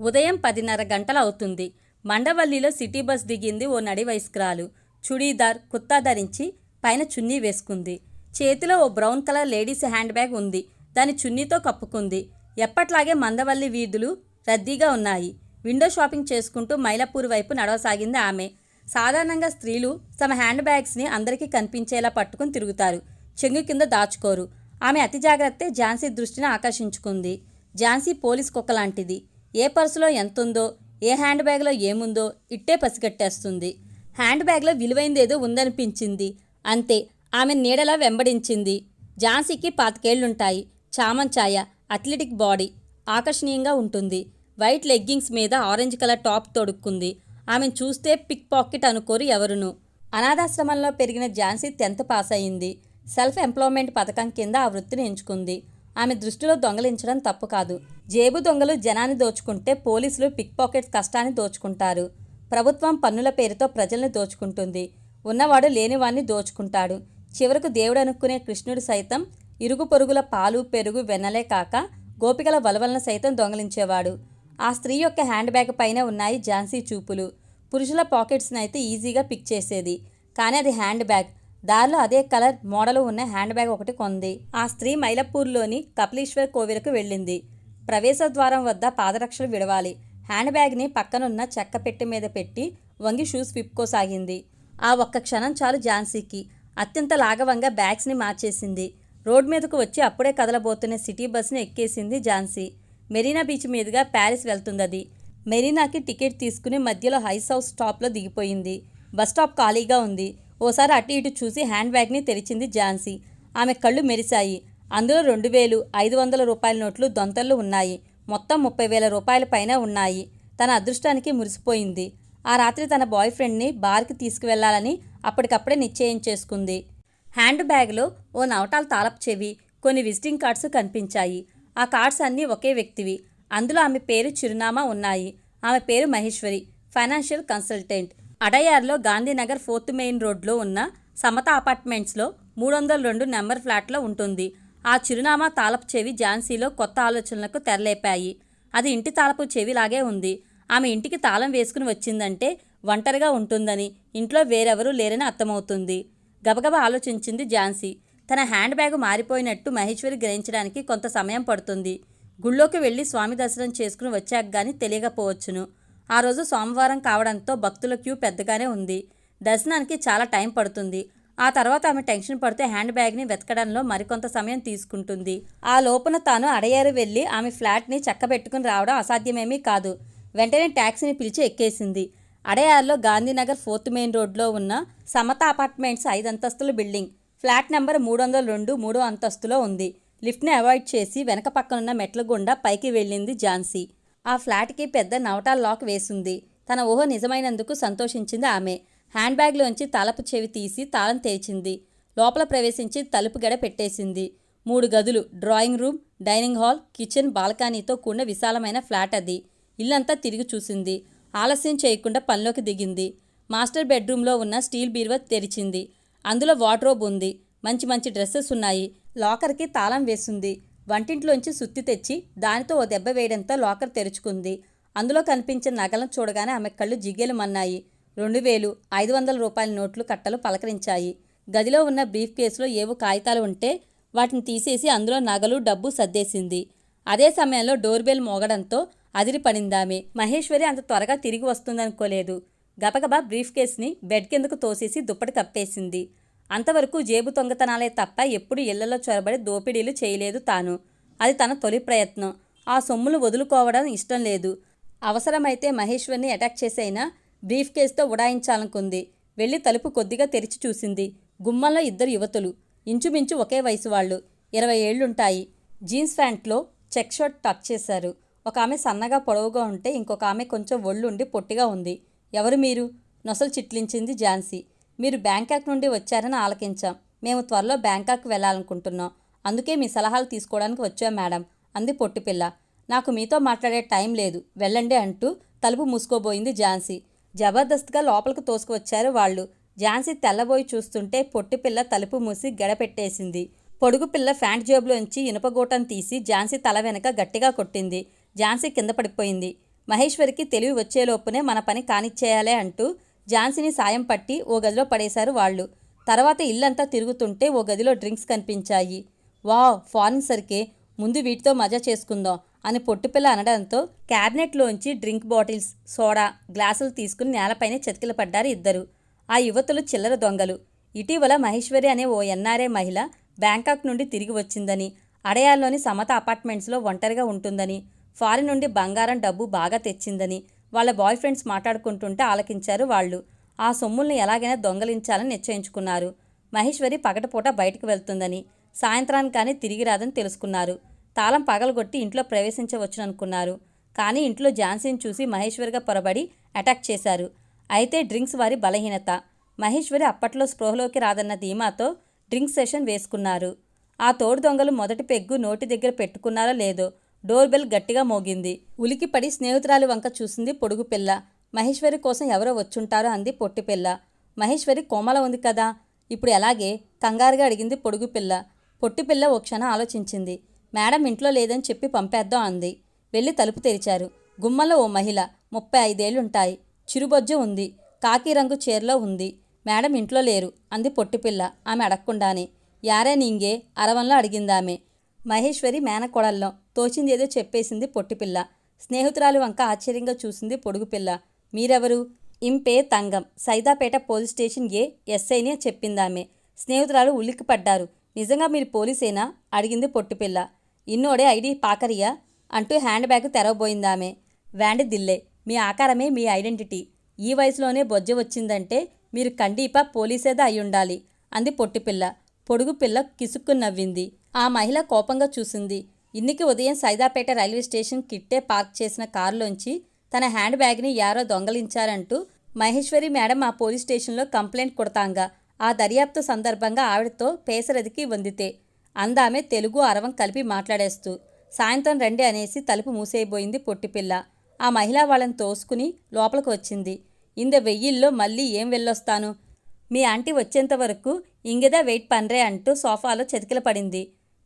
ఉదయం పదిన్నర గంటలవుతుంది. మండవల్లిలో city bus దిగింది ఓ నడి వయస్కురాలు. చుడీదార్ కుత్తా ధరించి పైన చున్నీ వేసుకుంది. చేతిలో ఓ brown colour ladies handbag ఉంది. దాని చున్నీతో కప్పుకుంది. ఎప్పట్లాగే మందవల్లి వీధులు రద్దీగా ఉన్నాయి. విండో షాపింగ్ చేసుకుంటూ మైలపూర్ వైపు నడవసాగింది ఆమె. సాధారణంగా స్త్రీలు తమ హ్యాండ్ బ్యాగ్స్ని అందరికీ కనిపించేలా పట్టుకుని తిరుగుతారు. చెంగు కింద దాచుకోరు. ఆమె అతి జాగ్రత్తే ఝాన్సీ దృష్టిని ఆకర్షించుకుంది. ఝాన్సీ పోలీస్ కుక్క లాంటిది ఏ పర్సులో ఎంతుందో ఏ హ్యాండ్ బ్యాగ్లో ఏముందో ఇట్టే పసిగట్టేస్తుంది. హ్యాండ్ బ్యాగ్లో విలువైందేదో ఉందనిపించింది. అంతే ఆమె నీడలా వెంబడించింది. ఝాన్సీకి పాతికేళ్ళుంటాయి. చామంచాయ అథ్లెటిక్ బాడీ ఆకర్షణీయంగా ఉంటుంది. వైట్ లెగ్గింగ్స్ మీద ఆరెంజ్ కలర్ టాప్ తొడుక్కుంది. ఆమెను చూస్తే పిక్ పాకెట్ అనుకోరు ఎవరును. అనాథాశ్రమంలో పెరిగిన ఝాన్సీ టెన్త్ పాస్ అయింది సెల్ఫ్ ఎంప్లాయ్మెంట్ పథకం కింద ఆ వృత్తిని ఎంచుకుంది. ఆమె దృష్టిలో దొంగలించడం తప్పు కాదు. జేబు దొంగలు జనాన్ని దోచుకుంటే పోలీసులు పిక్ పాకెట్స్ కష్టాన్ని దోచుకుంటారు. ప్రభుత్వం పన్నుల పేరుతో ప్రజల్ని దోచుకుంటుంది. ఉన్నవాడు లేనివాణ్ణి దోచుకుంటాడు. చివరకు దేవుడు అనుకునే కృష్ణుడు సైతం ఇరుగు పొరుగుల పాలు పెరుగు వెన్నలే కాక గోపికల వలవలను సైతం దొంగలించేవాడు. ఆ స్త్రీ యొక్క హ్యాండ్ బ్యాగ్ పైన ఉన్నాయి ఝాన్సీ చూపులు. పురుషుల పాకెట్స్ని అయితే ఈజీగా పిక్ చేసేది. కానీ అది హ్యాండ్ బ్యాగ్. దారిలో అదే కలర్ మోడల్ ఉన్న హ్యాండ్ బ్యాగ్ ఒకటి కొంది. ఆ స్త్రీ మైలపూర్లోని కపిలేశ్వర్ కోవిలకు వెళ్ళింది. ప్రవేశ ద్వారం వద్ద పాదరక్షలు విడవాలి. హ్యాండ్ బ్యాగ్ని పక్కనున్న చెక్క పెట్టె మీద పెట్టి వంగి షూస్ విప్పుకోసాగింది. ఆ ఒక్క క్షణం చాలు ఝాన్సీకి. అత్యంత లాఘవంగా బ్యాగ్స్ని మార్చేసింది. రోడ్ మీదకు వచ్చి అప్పుడే కదలబోతున్న సిటీ బస్ని ఎక్కేసింది ఝాన్సీ. మెరీనా బీచ్ మీదుగా ప్యారిస్ వెళ్తుందది. మెరీనాకి టికెట్ తీసుకుని మధ్యలో హైస్ హౌస్ స్టాప్లో దిగిపోయింది. బస్ స్టాప్ ఖాళీగా ఉంది. ఓసారి అటు ఇటు చూసి హ్యాండ్ బ్యాగ్ని తెరిచింది ఝాన్సీ. ఆమె కళ్ళు మెరిశాయి. అందులో రెండు వేలు ఐదు వందల రూపాయల నోట్లు దొంతల్లో ఉన్నాయి. మొత్తం ముప్పై వేల రూపాయల పైన ఉన్నాయి. తన అదృష్టానికి మురిసిపోయింది. ఆ రాత్రి తన బాయ్ ఫ్రెండ్ని బార్కి తీసుకువెళ్ళాలని అప్పటికప్పుడే నిశ్చయం చేసుకుంది. హ్యాండ్ బ్యాగ్లో ఓ నవటాల తాళపు చెవి కొన్ని విజిటింగ్ కార్డ్స్ కనిపించాయి. ఆ కార్డ్స్ అన్నీ ఒకే వ్యక్తివి. అందులో ఆమె పేరు చిరునామా ఉన్నాయి. ఆమె పేరు మహేశ్వరి ఫైనాన్షియల్ కన్సల్టెంట్. అడయార్లో గాంధీనగర్ ఫోర్త్ మెయిన్ రోడ్లో ఉన్న సమత అపార్ట్మెంట్స్లో మూడు వందల రెండు నెంబర్ ఫ్లాట్లో ఉంటుంది. ఆ చిరునామా తాళపు చెవి ఝాన్సీలో కొత్త ఆలోచనలకు తెరలేపాయి. అది ఇంటి తాళపు చెవిలాగే ఉంది. ఆమె ఇంటికి తాళం వేసుకుని వచ్చిందంటే ఒంటరిగా ఉంటుందని ఇంట్లో వేరెవరూ లేరని అర్థమవుతుంది. గబగబా ఆలోచించింది ఝాన్సీ. తన హ్యాండ్ బ్యాగ్ మారిపోయినట్టు మహేశ్వరి గ్రహించడానికి కొంత సమయం పడుతుంది. గుళ్ళోకి వెళ్ళి స్వామి దర్శనం చేసుకుని వచ్చాక కానీ తెలియకపోవచ్చును. ఆ రోజు సోమవారం కావడంతో భక్తుల క్యూ పెద్దగానే ఉంది. దర్శనానికి చాలా టైం పడుతుంది. ఆ తర్వాత ఆమె టెన్షన్ పడితే హ్యాండ్ బ్యాగ్ని వెతకడంలో మరికొంత సమయం తీసుకుంటుంది. ఆ లోపున తాను అడయారు వెళ్ళి ఆమె ఫ్లాట్ని చక్కబెట్టుకుని రావడం అసాధ్యమేమీ కాదు. వెంటనే ట్యాక్సీని పిలిచి ఎక్కేసింది. అడయార్లో గాంధీనగర్ ఫోర్త్ మెయిన్ రోడ్లో ఉన్న సమత అపార్ట్మెంట్స్ ఐదు అంతస్తుల బిల్డింగ్. ఫ్లాట్ నెంబర్ మూడు వందల రెండు మూడో అంతస్తులో ఉంది. లిఫ్ట్ని అవాయిడ్ చేసి వెనక పక్కనున్న మెట్ల గుండా పైకి వెళ్ళింది ఝాన్సీ. ఆ ఫ్లాట్కి పెద్ద నవటాల్ లాక్ వేసింది. తన ఊహ నిజమైనందుకు సంతోషించింది ఆమె. హ్యాండ్ బ్యాగ్లోంచి తాళపు చెవి తీసి తాళం తెరిచింది లోపల ప్రవేశించి తలుపు గడ పెట్టేసింది. మూడు గదులు drawing room dining hall kitchen బాల్కనీతో కూడిన విశాలమైన ఫ్లాట్ అది. ఇల్లంతా తిరిగి చూసింది. ఆలస్యం చేయకుండా పనిలోకి దిగింది. మాస్టర్ బెడ్రూమ్లో ఉన్న స్టీల్ బీరువా తెరిచింది. అందులో వార్డ్రోబ్ ఉంది. మంచి మంచి డ్రెస్సెస్ ఉన్నాయి. లాకర్కి తాళం వేసింది. వంటింట్లోంచి సుత్తి తెచ్చి దానితో ఓ దెబ్బ వేయడంతో లాకర్ తెరుచుకుంది. అందులో కనిపించిన నగలను చూడగానే ఆమె కళ్ళు జిగ్గెలుమన్నాయి రెండు వేలు ఐదు వందల రూపాయల నోట్లు కట్టలు పలకరించాయి. గదిలో ఉన్న బ్రీఫ్ కేసులో ఏవో కాగితాలు ఉంటే వాటిని తీసేసి అందులో నగలు డబ్బు సర్దేసింది. అదే సమయంలో డోర్ బెల్ మోగడంతో అదిరి పడిందామె. మహేశ్వరి అంత త్వరగా తిరిగి వస్తుందనుకోలేదు. గబగబా బ్రీఫ్ కేస్ని బెడ్ కిందకు తోసేసి దుప్పటి కప్పేసింది. అంతవరకు జేబు దొంగతనాలే తప్ప ఎప్పుడు ఇళ్ళలో చొరబడి దోపిడీలు చేయలేదు తాను. అది తన తొలి ప్రయత్నం. ఆ సొమ్ములు వదులుకోవడం ఇష్టం లేదు. అవసరమైతే మహేశ్వర్ని అటాక్ చేసైనా బ్రీఫ్ కేసుతో ఉడాయించాలనుకుంది. వెళ్ళి తలుపు కొద్దిగా తెరిచి చూసింది. గుమ్మంలో ఇద్దరు యువతులు. ఇంచుమించు ఒకే వయసు వాళ్ళు. ఇరవై ఏళ్ళుంటాయి జీన్స్ ప్యాంట్లో చెక్ షర్ట్ టక్ చేశారు. ఒక ఆమె సన్నగా పొడవుగా ఉంటే ఇంకొక ఆమె కొంచెం ఒళ్ళుండి పొట్టిగా ఉంది. ఎవరు మీరు? నొసలు చిట్లించింది ఝాన్సీ. మీరు బ్యాంకాక్ నుండి వచ్చారని ఆలకించాం. మేము త్వరలో బ్యాంకాక్ వెళ్ళాలనుకుంటున్నాం. అందుకే మీ సలహాలు తీసుకోవడానికి వచ్చాం మేడం. అంది పొట్టిపిల్ల. నాకు మీతో మాట్లాడే టైం లేదు. వెళ్ళండి అంటూ తలుపు మూసుకోబోయింది ఝాన్సీ. జబర్దస్త్గా లోపలికి తోసుకువచ్చారు వాళ్ళు. ఝాన్సీ తెల్లబోయి చూస్తుంటే పొట్టిపిల్ల తలుపు మూసి గడపెట్టేసింది. పొడుగు పిల్ల ఫ్యాంట్ జేబులోంచి ఇనుపగూటం తీసి ఝాన్సీ తల వెనక గట్టిగా కొట్టింది. ఝాన్సీ కింద పడిపోయింది. మహేశ్వరికి తెలివి వచ్చేలోపునే మన పని కానిచ్చేయాలే అంటూ ఝాన్సీని సాయం పట్టి ఓ గదిలో పడేశారు వాళ్ళు. తర్వాత ఇల్లంతా తిరుగుతుంటే ఓ గదిలో డ్రింక్స్ కనిపించాయి. వావ్ ఫారిన్ సరికే. ముందు వీటితో మజా చేసుకుందాం అని పొట్టుపిల్ల అనడంతో క్యాబినెట్లోంచి డ్రింక్ బాటిల్స్ సోడా గ్లాసులు తీసుకుని నేలపైనే చతికిల పడ్డారు ఇద్దరు. ఆ యువతులు చిల్లర దొంగలు. ఇటీవల మహేశ్వరి అనే ఓ ఎన్ఆర్ఏ మహిళ బ్యాంకాక్ నుండి తిరిగి వచ్చిందని అడయాల్లోని సమత అపార్ట్మెంట్స్లో ఒంటరిగా ఉంటుందని ఫారిన్ నుండి బంగారం డబ్బు బాగా తెచ్చిందని వాళ్ళ బాయ్ ఫ్రెండ్స్ మాట్లాడుకుంటుంటే ఆలకించారు వాళ్ళు. ఆ సొమ్ముల్ని ఎలాగైనా దొంగలించాలని నిశ్చయించుకున్నారు. మహేశ్వరి పగటపూట బయటకు వెళ్తుందని సాయంత్రానికి కానీ తిరిగి రాదని తెలుసుకున్నారు. తాళం పగలగొట్టి ఇంట్లో ప్రవేశించవచ్చుననుకున్నారు. కానీ ఇంట్లో ఝాన్సీని చూసి మహేశ్వరిగా పొరబడి అటాక్ చేశారు. అయితే డ్రింక్స్ వారి బలహీనత. మహేశ్వరి అప్పట్లో స్పృహలోకి రాదన్న ధీమాతో డ్రింక్ సెషన్ వేసుకున్నారు. ఆ తోడు దొంగలు మొదటి పెగ్గు నోటి దగ్గర పెట్టుకున్నారో లేదో డోర్ బెల్ గట్టిగా మోగింది. ఉలికిపడి స్నేహితురాలి వంక చూసింది పొడుగు పిల్ల. మహేశ్వరి కోసం ఎవరో వచ్చుంటారో అంది పొట్టి పిల్ల. మహేశ్వరి కోమల ఉంది కదా. ఇప్పుడు ఎలాగే? కంగారుగా అడిగింది పొడుగు పిల్ల. పొట్టి పిల్ల ఓ క్షణం ఆలోచించింది. మేడం ఇంట్లో లేదని చెప్పి పంపేద్దాం అంది. వెళ్ళి తలుపు తెరిచారు. గుమ్మలో ఓ మహిళ ముప్పై ఐదేళ్ళుంటాయి చిరుబొజ్జు ఉంది. కాకి రంగు చీరలో ఉంది. మేడం ఇంట్లో లేరు అంది పొట్టిపిల్ల ఆమె అడగకుండానే. యారే నింగే? అరవంలో అడిగిందామె. మహేశ్వరి మేనకోడల్లో తోచింది ఏదో చెప్పేసింది పొట్టిపిల్ల. స్నేహితురాలు వంక ఆశ్చర్యంగా చూసింది పొడుగుపిల్ల. మీరెవరు? ఇంపే Thangam. Saidapet police station A ఎస్ఐని చెప్పిందామె. స్నేహితురాలు ఉలిక్కిపడ్డారు నిజంగా మీరు పోలీసేనా? అడిగింది పొట్టిపిల్ల. ఇన్నోడే ఐడి పాకరియా అంటూ హ్యాండ్ బ్యాగ్ తెరవబోయిందామె. వ్యాండి దిల్లే. మీ ఆకారమే మీ ఐడెంటిటీ. ఈ వయసులోనే బొజ్జ వచ్చిందంటే మీరు కండీప పోలీసేదా అయ్యుండాలి. అంది పొట్టిపిల్ల. పొడుగు పిల్ల కిసుక్కు నవ్వింది. ఆ మహిళ కోపంగా చూసింది. ఇన్నికి ఉదయం సైదాపేట రైల్వే స్టేషన్ కిట్టే పార్క్ చేసిన కారులోంచి తన హ్యాండ్ బ్యాగ్ని యారో దొంగలించారంటూ మహేశ్వరి మేడం ఆ పోలీస్ స్టేషన్లో కంప్లైంట్ కొడతాంగా. ఆ దర్యాప్తు సందర్భంగా ఆవిడతో పేసరదికి వందితే. అందామె తెలుగు అరవం కలిపి మాట్లాడేస్తూ సాయంత్రం రండి అనేసి తలుపు మూసేయబోయింది పొట్టిపిల్ల ఆ మహిళ వాళ్ళని తోసుకుని లోపలికి వచ్చింది. ఇంద వెయ్యిల్లో మళ్ళీ ఏం వెళ్ళొస్తాను? మీ ఆంటీ వచ్చేంత వరకు ఇంగదా వెయిట్ పన్రే అంటూ సోఫాలో చతికిల పడింది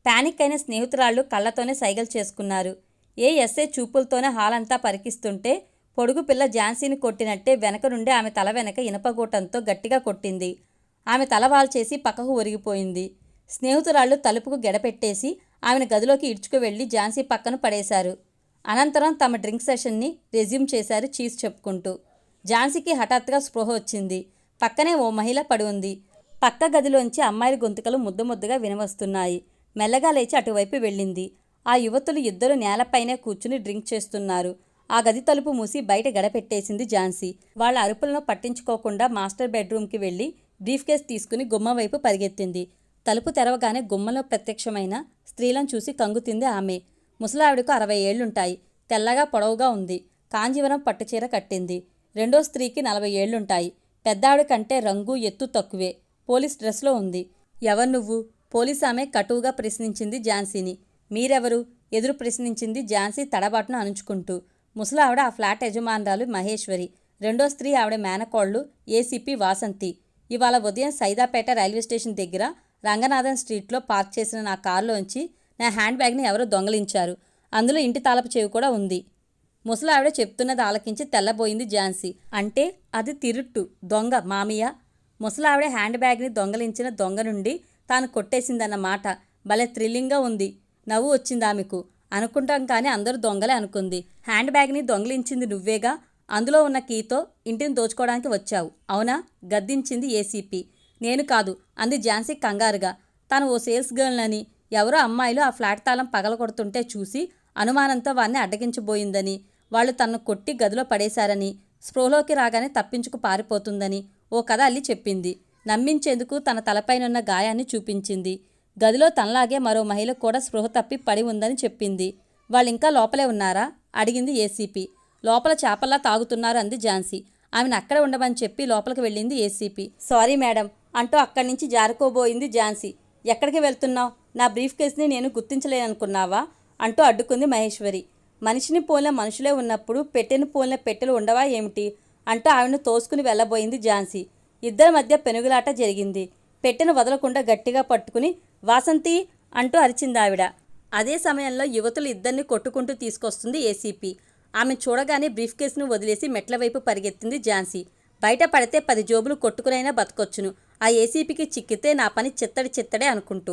ప్యానిక్ అయిన స్నేహితురాళ్ళు కళ్ళతోనే సైగలు చేసుకున్నారు. ఏ ఎస్ఏ చూపులతోనే హాల్ అంతా పరికిస్తుంటే పొడుగు పిల్ల ఝాన్సీని కొట్టినట్టే వెనక నుండి ఆమె తల వెనక ఇనపగూటంతో గట్టిగా కొట్టింది. ఆమె తల వాల్చేసి పక్కకు ఒరిగిపోయింది. స్నేహితురాళ్ళు తలుపుకు గెడపెట్టేసి ఆమెను గదిలోకి ఇడ్చుకు వెళ్ళి ఝాన్సీ పక్కన పడేశారు. అనంతరం తమ డ్రింక్ సెషన్ని రెజ్యూమ్ చేశారు చీజ్ చెప్పుకుంటూ. ఝాన్సీకి హఠాత్తుగా స్పృహ వచ్చింది. పక్కనే ఓ మహిళ పడి ఉంది. పక్క గదిలోంచి అమ్మాయిల గొంతుకలు ముద్ద ముద్దుగా వినవస్తున్నాయి. మెల్లగా లేచి అటువైపు వెళ్ళింది. ఆ యువతులు ఇద్దరు నేలపైనే కూర్చుని డ్రింక్ చేస్తున్నారు. ఆ గది తలుపు మూసి బయట గడపెట్టేసింది ఝాన్సీ. వాళ్ళ అరుపులను పట్టించుకోకుండా మాస్టర్ బెడ్రూమ్కి వెళ్ళి బ్రీఫ్ కేస్ తీసుకుని గుమ్మ వైపు పరిగెత్తింది. తలుపు తెరవగానే గుమ్మలో ప్రత్యక్షమైన స్త్రీలను చూసి కంగుతింది ఆమె. ముసలావిడకు అరవై ఏళ్ళుంటాయి. తెల్లగా పొడవుగా ఉంది. కాంజీవరం పట్టుచీర కట్టింది. రెండో స్త్రీకి నలభై ఏళ్ళుంటాయి. పెద్దావిడ కంటే రంగు ఎత్తు తక్కువే. పోలీస్ డ్రెస్లో ఉంది. ఎవరు నువ్వు? పోలీస్ ఆమె కటువుగా ప్రశ్నించింది ఝాన్సీని. మీరెవరు? ఎదురు ప్రశ్నించింది ఝాన్సీ తడబాటును అణుచుకుంటూ. ముసలావిడ ఆ ఫ్లాట్ యజమానురాలు మహేశ్వరి. రెండో స్త్రీ ఆవిడ మేనకోళ్ళు ఏసీపీ వాసంతి. ఇవాళ ఉదయం సైదాపేట రైల్వే స్టేషన్ దగ్గర రంగనాథన్ స్ట్రీట్లో పార్క్ చేసిన నా కారులోంచి నా హ్యాండ్ బ్యాగ్ని ఎవరో దొంగలించారు. అందులో ఇంటి తాలపు చెవి కూడా ఉంది. ముసలావిడ చెప్తున్నది ఆలకించి తెల్లబోయింది ఝాన్సీ. అంటే అది తిరుట్టు దొంగ మామయ్య. ముసలావిడ హ్యాండ్ బ్యాగ్ని దొంగలించిన దొంగ నుండి తాను కొట్టేసిందన్న మాట భలే థ్రిల్లింగ్గా ఉంది. నవ్వు వచ్చింది ఆమెకు. అనుకుంటాం కానీ అందరూ దొంగలే అనుకుంది. హ్యాండ్ బ్యాగ్ని దొంగలించింది నువ్వేగా? అందులో ఉన్న కీతో ఇంటిని దోచుకోవడానికి వచ్చావు. అవునా? గద్దించింది ఏసీపీ. నేను కాదు అంది ఝాన్సీ కంగారుగా. తను ఓ సేల్స్ గర్ల్నని ఎవరో అమ్మాయిలు ఆ ఫ్లాట్ తాళం పగలగొడుతుంటే చూసి అనుమానంతో వారిని అడ్డగించబోయిందని వాళ్ళు తనను కొట్టి గదిలో పడేశారని స్పృహలోకి రాగానే తప్పించుకు పారిపోతుందని ఓ కథ అల్లి చెప్పింది. నమ్మించేందుకు తన తలపైనున్న గాయాన్ని చూపించింది. గదిలో తనలాగే మరో మహిళ కూడా స్పృహ తప్పి పడి ఉందని చెప్పింది. వాళ్ళింకా లోపలే ఉన్నారా? అడిగింది ఏసీపీ. లోపల చేపల్లా తాగుతున్నారు అంది ఝాన్సీ. ఆమెను అక్కడ ఉండమని చెప్పి లోపలికి వెళ్ళింది ఏసీపీ. సారీ మేడం అంటూ అక్కడి నుంచి జారుకోబోయింది ఝాన్సీ. ఎక్కడికి వెళ్తున్నావు? నా బ్రీఫ్ కేస్ని నేను గుర్తించలేననుకున్నావా? అంటూ అడ్డుకుంది మహేశ్వరి. మనిషిని పోలిన మనుషులే ఉన్నప్పుడు పెట్టెను పోలిన పెట్టెలు ఉండవా ఏమిటి? అంటూ ఆమెను తోసుకుని వెళ్ళబోయింది ఝాన్సీ. ఇద్దరి మధ్య పెనుగులాట జరిగింది. పెట్టెను వదలకుండా గట్టిగా పట్టుకుని వాసంతి అంటూ అరిచింది ఆవిడ అదే సమయంలో యువతులు ఇద్దరిని కొట్టుకుంటూ తీసుకొస్తుంది ఏసీపీ. ఆమె చూడగానే బ్రీఫ్ కేసును వదిలేసి మెట్ల వైపు పరిగెత్తింది ఝాన్సీ. బయట పడితే పది జోబులు కొట్టుకునైనా బతకొచ్చును. ఆ ఏసీపీకి చిక్కితే నా పని చిత్తడి చిత్తడే అనుకుంటూ.